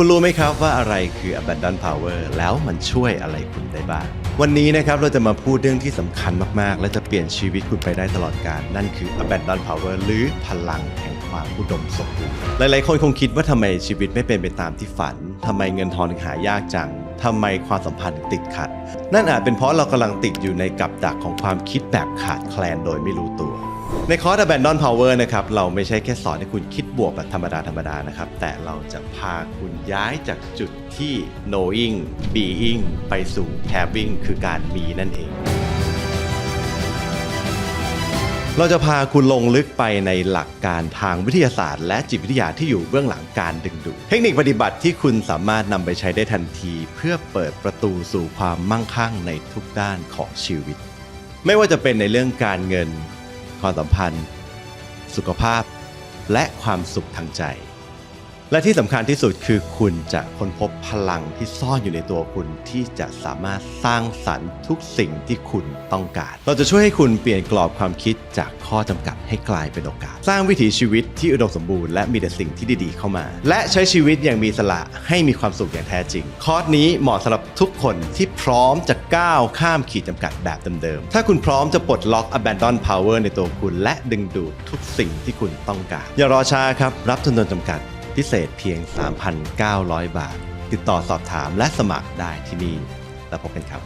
คุณรู้ไหมครับว่าอะไรคือ Abandon Power แล้วมันช่วยอะไรคุณได้บ้าง วันนี้นะครับเราจะมาพูดเรื่องที่สำคัญมาก ๆ และจะเปลี่ยนชีวิตคุณไปได้ตลอดกาลนั่นคือ Abandon Power หรือพลังแห่งความอุดมสมบูรณ์หลาย ๆ คนคงคิดว่าทำไมชีวิตไม่เป็นไปตามที่ฝันทำไมเงินทองถึงหายากจังทำไมความสัมพันธ์ติดขัด นั่นอาจเป็นเพราะเรากำลังติดอยู่ในกับดักของความคิดแบบขาดแคลนโดยไม่รู้ตัว ในคอร์ส Abandon Power นะครับเราไม่ใช่แค่สอนให้คุณคิดบวกแบบธรรมดาธรรมดานะครับ แต่เราจะพาคุณย้ายจากจุดที่ knowing being ไปสู่ having คือการมีนั่นเอง เราจะพาคุณลงลึกไปในหลักการทางวิทยาศาสตร์ และจิตวิทยาที่อยู่เบื้องหลังการดึงดูดเทคนิคปฏิบัติที่คุณสามารถนำไปใช้ได้ทันที เพื่อเปิดประตูสู่ความมั่งคั่งในทุกด้านของชีวิต ไม่ว่าจะเป็นในเรื่องการเงิน ความสัมพันธ์ สุขภาพ และความสุขทางใจ และที่สำคัญที่สุดคือคุณจะค้นพบพลังที่ซ่อนอยู่ในตัวคุณที่จะสามารถสร้างสรรค์ทุกสิ่งที่คุณต้องการ เราจะช่วยให้คุณเปลี่ยนกรอบความคิดจากข้อจำกัดให้กลายเป็นโอกาส สร้างวิถีชีวิตที่อุดมสมบูรณ์และมีแต่สิ่งที่ดีๆเข้ามา และใช้ชีวิตอย่างมีสละให้มีความสุขอย่างแท้จริง คอร์สนี้เหมาะสำหรับทุกคนที่พร้อมจะก้าวข้ามขีดจำกัดแบบเดิมๆถ้าคุณพร้อมจะปลดล็อก abandon power ในตัวคุณ และดึงดูดทุกสิ่งที่คุณต้องการ อย่ารอช้าครับรับทุนโดนจำกัด พิเศษเพียง 3,900 บาท ติดต่อสอบถามและสมัครได้ที่นี่ แล้วพบกันครับ